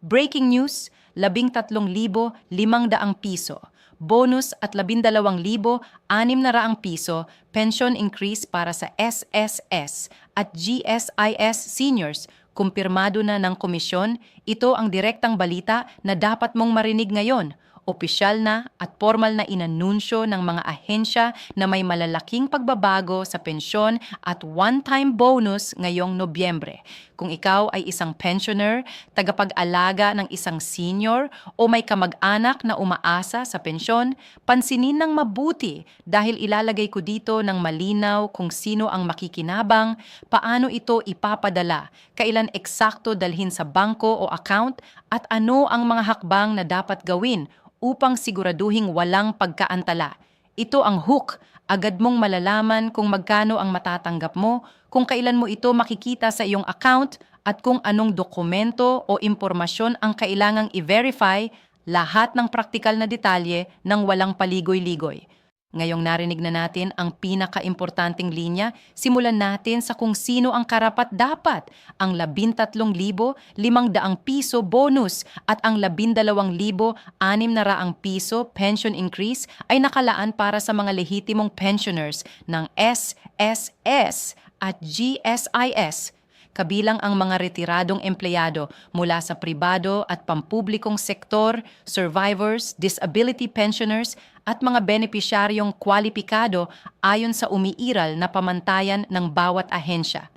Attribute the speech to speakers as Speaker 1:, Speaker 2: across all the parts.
Speaker 1: Breaking news, 13,500 piso. Bonus at 12,600 piso pension increase para sa SSS at GSIS seniors. Kumpirmado na ng komisyon, ito ang direktang balita na dapat mong marinig ngayon opisyal na at formal na inanunsyo ng mga ahensya na may malalaking pagbabago sa pensyon at one-time bonus ngayong Nobyembre. Kung ikaw ay isang pensioner, tagapag-alaga ng isang senior o may kamag-anak na umaasa sa pensyon, pansinin ng mabuti dahil ilalagay ko dito ng malinaw kung sino ang makikinabang, paano ito ipapadala, kailan eksakto dalhin sa bangko o account at ano ang mga hakbang na dapat gawin upang siguraduhing walang pagkaantala. Ito ang hook. Agad mong malalaman kung magkano ang matatanggap mo, kung kailan mo ito makikita sa iyong account, at kung anong dokumento o impormasyon ang kailangang i-verify lahat ng praktikal na detalye ng walang paligoy-ligoy. Ngayong narinig na natin ang pinaka-importanting linya, simulan natin sa kung sino ang karapat-dapat, ang 13,500 piso bonus at ang 12,600 piso pension increase ay nakalaan para sa mga lehitimong pensioners ng SSS at GSIS kabilang ang mga retiradong empleyado mula sa pribado at pampublikong sektor, survivors, disability pensioners at mga benepisyaryong kwalipikado ayon sa umiiral na pamantayan ng bawat ahensya.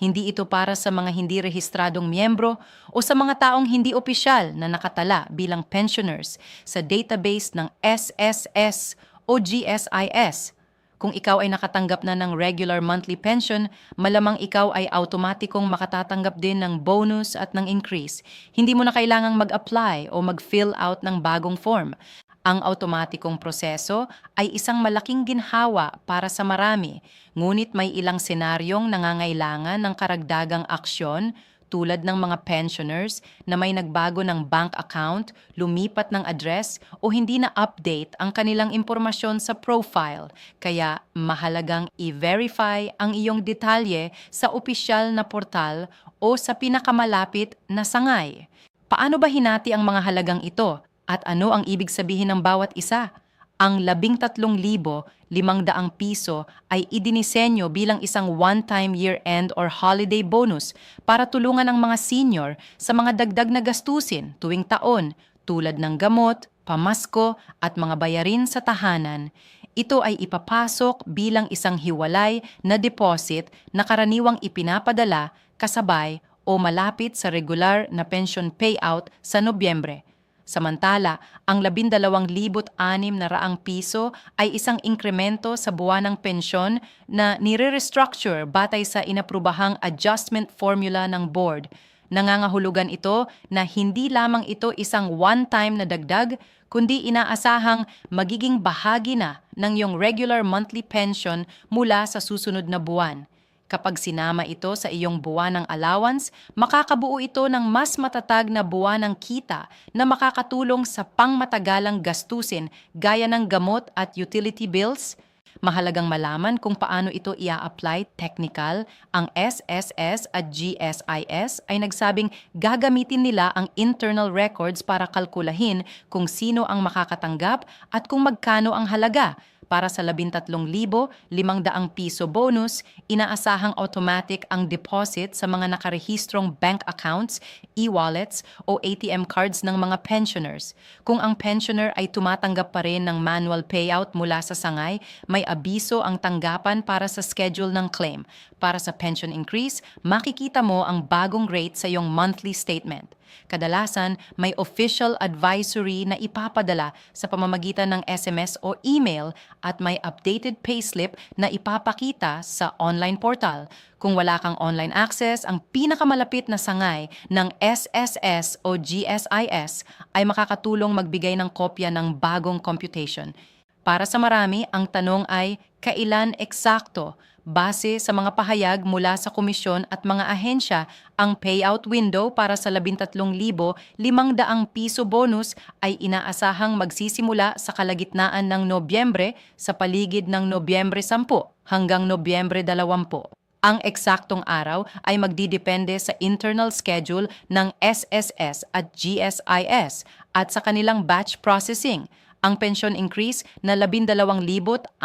Speaker 1: Hindi ito para sa mga hindi rehistradong miyembro o sa mga taong hindi opisyal na nakatala bilang pensioners sa database ng SSS o GSIS kung ikaw ay nakatanggap na ng regular monthly pension, malamang ikaw ay automatikong makatatanggap din ng bonus at ng increase. Hindi mo na kailangang mag-apply o mag-fill out ng bagong form. Ang automatikong proseso ay isang malaking ginhawa para sa marami, ngunit may ilang senaryong nangangailangan ng karagdagang aksyon tulad ng mga pensioners na may nagbago ng bank account, lumipat ng address o hindi na update ang kanilang impormasyon sa profile. Kaya mahalagang i-verify ang iyong detalye sa opisyal na portal o sa pinakamalapit na sangay. Paano ba hinati ang mga halagang ito at ano ang ibig sabihin ng bawat isa? Ang 13,500 piso ay idinisenyo bilang isang one-time year-end or holiday bonus para tulungan ang mga senior sa mga dagdag na gastusin tuwing taon tulad ng gamot, pamasko at mga bayarin sa tahanan. Ito ay ipapasok bilang isang hiwalay na deposit na karaniwang ipinapadala kasabay o malapit sa regular na pension payout sa Nobyembre. Samantala, ang 12,600 na raang piso ay isang inkremento sa buwanang pensyon na nire-restructure batay sa inaprubahang adjustment formula ng board. Nangangahulugan ito na hindi lamang ito isang one-time na dagdag, kundi inaasahang magiging bahagi na ng iyong regular monthly pension mula sa susunod na buwan. Kapag sinama ito sa iyong buwan ng allowance, makakabuo ito ng mas matatag na buwan ng kita na makakatulong sa pangmatagalang gastusin gaya ng gamot at utility bills. Mahalagang malaman kung paano ito ia-apply technical. Ang SSS at GSIS ay nagsabing gagamitin nila ang internal records para kalkulahin kung sino ang makakatanggap at kung magkano ang halaga para sa 13,500 piso bonus, inaasahang automatic ang deposit sa mga nakarehistrong bank accounts, e-wallets o ATM cards ng mga pensioners. Kung ang pensioner ay tumatanggap pa rin ng manual payout mula sa sangay, may abiso ang tanggapan para sa schedule ng claim. Para sa pension increase, makikita mo ang bagong rate sa iyong monthly statement. Kadalasan, may official advisory na ipapadala sa pamamagitan ng SMS o email at may updated payslip na ipapakita sa online portal. Kung wala kang online access, ang pinakamalapit na sangay ng SSS o GSIS ay makakatulong magbigay ng kopya ng bagong computation. Para sa marami, ang tanong ay kailan eksakto Base sa mga pahayag mula sa komisyon at mga ahensya, ang payout window para sa 13,500 piso bonus ay inaasahang magsisimula sa kalagitnaan ng Nobyembre sa paligid ng Nobyembre 10 hanggang Nobyembre 20. Ang eksaktong araw ay magdidepende sa internal schedule ng SSS at GSIS at sa kanilang batch processing. Ang pension increase na 12,600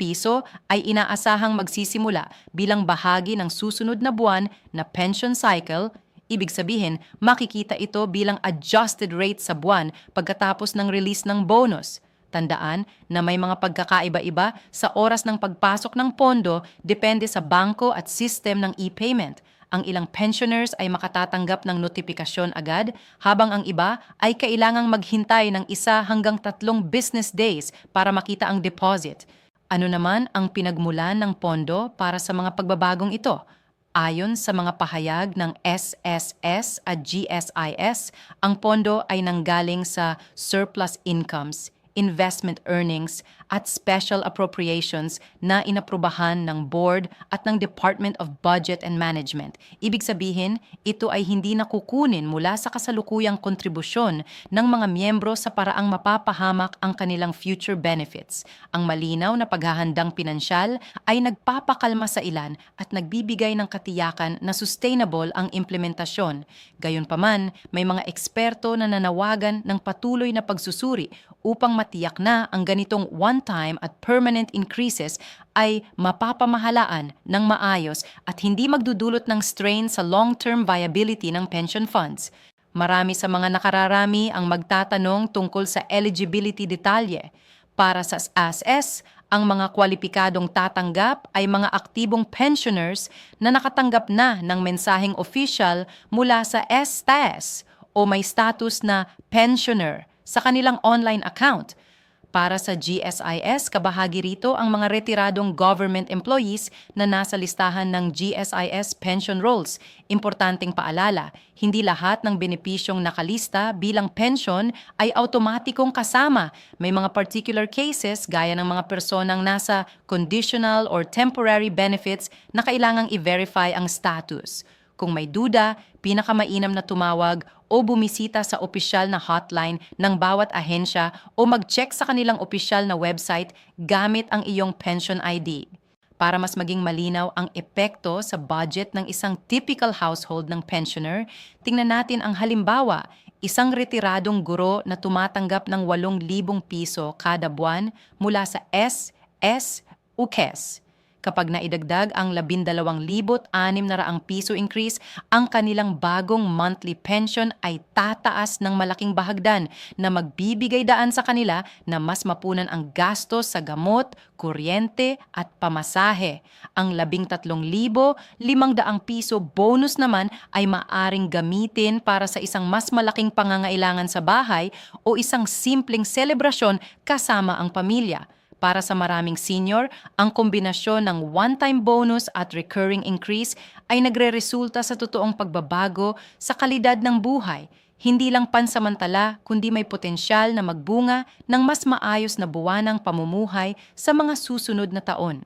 Speaker 1: piso ay inaasahang magsisimula bilang bahagi ng susunod na buwan na pension cycle Ibig sabihin, makikita ito bilang adjusted rate sa buwan pagkatapos ng release ng bonus. Tandaan na may mga pagkakaiba-iba sa oras ng pagpasok ng pondo depende sa bangko at system ng e-payment. Ang ilang pensioners ay makatatanggap ng notifikasyon agad, habang ang iba ay kailangang maghintay ng isa hanggang tatlong business days para makita ang deposit. Ano naman ang pinagmulan ng pondo para sa mga pagbabagong ito? Ayon sa mga pahayag ng SSS at GSIS, ang pondo ay nanggaling sa surplus incomes, investment earnings at special appropriations na inaprubahan ng board at ng Department of Budget and Management. Ibig sabihin, ito ay hindi nakukunin mula sa kasalukuyang kontribusyon ng mga miyembro sa paraang mapapahamak ang kanilang future benefits. Ang malinaw na paghahandang pinansyal ay nagpapakalma sa ilan at nagbibigay ng katiyakan na sustainable ang implementasyon. Gayunpaman, may mga eksperto na nanawagan ng patuloy na pagsusuri upang matiyak na ang ganitong one-time at permanent increases ay mapapamahalaan ng maayos at hindi magdudulot ng strain sa long-term viability ng pension funds. Marami sa mga nakararami ang magtatanong tungkol sa eligibility detalye. Para sa SS, ang mga kwalipikadong tatanggap ay mga aktibong pensioners na nakatanggap na ng mensaheng official mula sa STAS o may status na pensioner sa kanilang online account. Para sa GSIS, kabahagi rito ang mga retiradong government employees na nasa listahan ng GSIS pension rolls. Importanteng paalala, hindi lahat ng benepisyong nakalista bilang pension ay automatikong kasama. May mga particular cases gaya ng mga personang nasa conditional or temporary benefits na kailangang i-verify ang status. Kung may duda, pinakamainam na tumawag o bumisita sa opisyal na hotline ng bawat ahensya o mag-check sa kanilang opisyal na website gamit ang iyong pension ID. Para mas maging malinaw ang epekto sa budget ng isang typical household ng pensioner, tingnan natin ang halimbawa, isang retiradong guro na tumatanggap ng 8,000 piso kada buwan mula sa SS UKES kapag naidagdag ang 12,600 piso increase, ang kanilang bagong monthly pension ay tataas ng malaking bahagdan na magbibigay daan sa kanila na mas mapunan ang gastos sa gamot, kuryente at pamasahe. Ang 13,500 piso bonus naman ay maaring gamitin para sa isang mas malaking pangangailangan sa bahay o isang simpleng selebrasyon kasama ang pamilya. Para sa maraming senior, ang kombinasyon ng one-time bonus at recurring increase ay nagre-resulta sa totoong pagbabago sa kalidad ng buhay, hindi lang pansamantala kundi may potensyal na magbunga ng mas maayos na buwanang pamumuhay sa mga susunod na taon.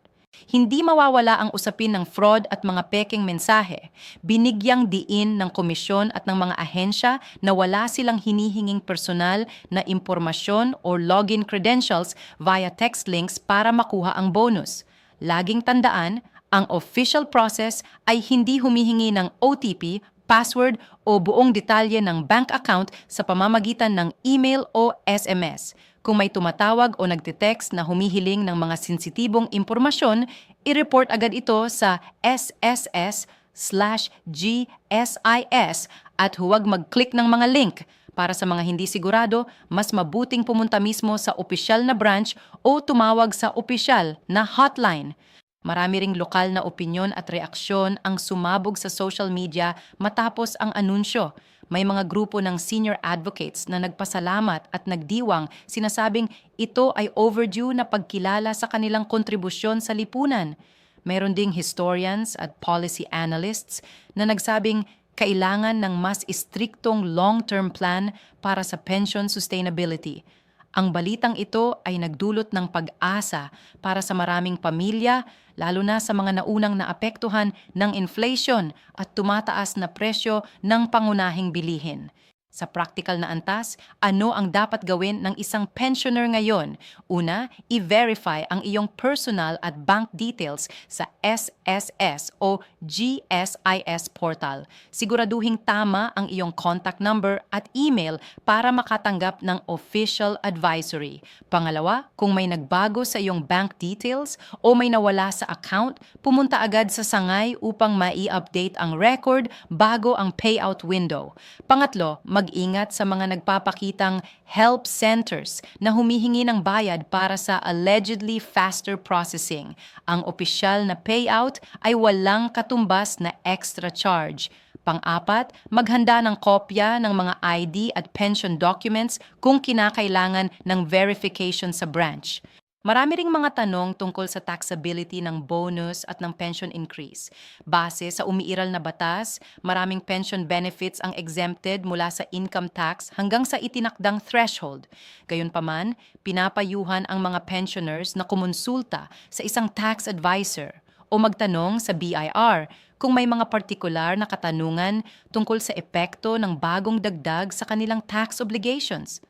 Speaker 1: Hindi mawawala ang usapin ng fraud at mga peking mensahe. Binigyang diin ng komisyon at ng mga ahensya na wala silang hinihinging personal na impormasyon or login credentials via text links para makuha ang bonus. Laging tandaan, ang official process ay hindi humihingi ng OTP, password o buong detalye ng bank account sa pamamagitan ng email o SMS. Kung may tumatawag o nagte-text na humihiling ng mga sensitibong impormasyon, i-report agad ito sa SSS slash GSIS at huwag mag-click ng mga link. Para sa mga hindi sigurado, mas mabuting pumunta mismo sa opisyal na branch o tumawag sa opisyal na hotline. Marami ring lokal na opinyon at reaksyon ang sumabog sa social media matapos ang anunsyo. May mga grupo ng senior advocates na nagpasalamat at nagdiwang sinasabing ito ay overdue na pagkilala sa kanilang kontribusyon sa lipunan. Meron ding historians at policy analysts na nagsabing kailangan ng mas istriktong long-term plan para sa pension sustainability. Ang balitang ito ay nagdulot ng pag-asa para sa maraming pamilya, lalo na sa mga naunang naapektuhan ng inflation at tumataas na presyo ng pangunahing bilihin. Sa practical na antas, ano ang dapat gawin ng isang pensioner ngayon? Una, i-verify ang iyong personal at bank details sa SSS o GSIS portal. Siguraduhing tama ang iyong contact number at email para makatanggap ng official advisory. Pangalawa, kung may nagbago sa iyong bank details o may nawala sa account, pumunta agad sa sangay upang mai-update ang record bago ang payout window. Pangatlo, mag-ingat sa mga nagpapakitang help centers na humihingi ng bayad para sa allegedly faster processing. Ang opisyal na payout ay walang katumbas na extra charge. Pang-apat, maghanda ng kopya ng mga ID at pension documents kung kinakailangan ng verification sa branch. Marami ring mga tanong tungkol sa taxability ng bonus at ng pension increase. Base sa umiiral na batas, maraming pension benefits ang exempted mula sa income tax hanggang sa itinakdang threshold. Gayunpaman, pinapayuhan ang mga pensioners na kumonsulta sa isang tax advisor o magtanong sa BIR kung may mga partikular na katanungan tungkol sa epekto ng bagong dagdag sa kanilang tax obligations.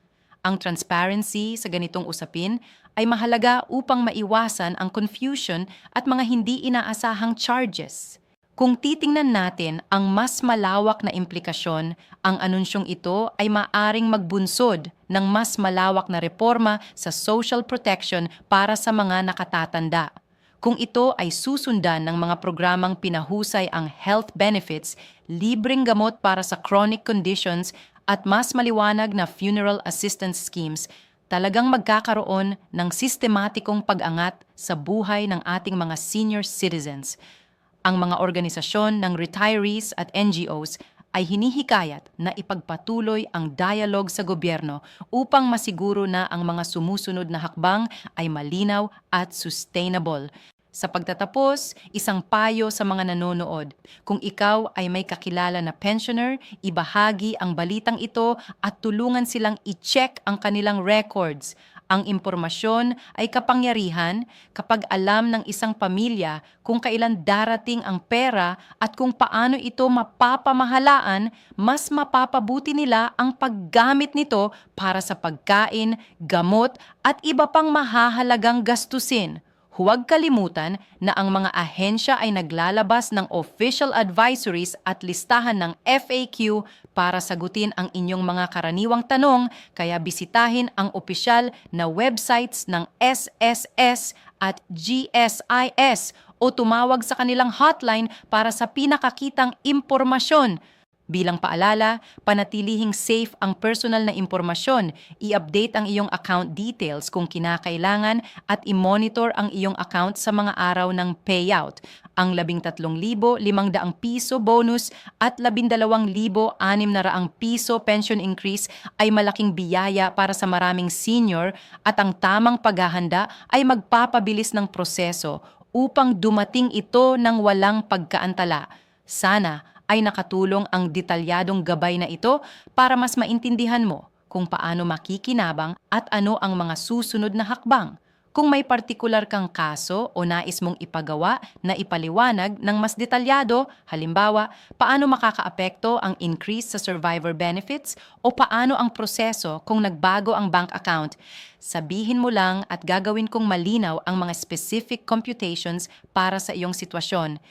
Speaker 1: Ang transparency sa ganitong usapin ay mahalaga upang maiwasan ang confusion at mga hindi inaasahang charges. Kung titingnan natin ang mas malawak na implikasyon, ang anunsyong ito ay maaring magbunsod ng mas malawak na reforma sa social protection para sa mga nakatatanda. Kung ito ay susundan ng mga programang pinahusay ang health benefits, libreng gamot para sa chronic conditions at mas maliwanag na funeral assistance schemes, talagang magkakaroon ng sistematikong pag-angat sa buhay ng ating mga senior citizens. Ang mga organisasyon ng retirees at NGOs ay hinihikayat na ipagpatuloy ang dialogue sa gobyerno upang masiguro na ang mga sumusunod na hakbang ay malinaw at sustainable. Sa pagtatapos, isang payo sa mga nanonood. Kung ikaw ay may kakilala na pensioner, ibahagi ang balitang ito at tulungan silang i-check ang kanilang records. Ang impormasyon ay kapangyarihan kapag alam ng isang pamilya kung kailan darating ang pera at kung paano ito mapapamahalaan, mas mapapabuti nila ang paggamit nito para sa pagkain, gamot at iba pang mahahalagang gastusin. Huwag kalimutan na ang mga ahensya ay naglalabas ng official advisories at listahan ng FAQ para sagutin ang inyong mga karaniwang tanong kaya bisitahin ang opisyal na websites ng SSS at GSIS o tumawag sa kanilang hotline para sa pinakakitang impormasyon. Bilang paalala, panatilihing safe ang personal na impormasyon, i-update ang iyong account details kung kinakailangan at i-monitor ang iyong account sa mga araw ng payout. Ang 13,500 piso bonus at 12,600 piso pension increase ay malaking biyaya para sa maraming senior at ang tamang paghahanda ay magpapabilis ng proseso upang dumating ito ng walang pagkaantala. Sana ay nakatulong ang detalyadong gabay na ito para mas maintindihan mo kung paano makikinabang at ano ang mga susunod na hakbang. Kung may partikular kang kaso o nais mong ipagawa na ipaliwanag ng mas detalyado, halimbawa, paano makakaapekto ang increase sa survivor benefits o paano ang proseso kung nagbago ang bank account, sabihin mo lang at gagawin kong malinaw ang mga specific computations para sa iyong sitwasyon.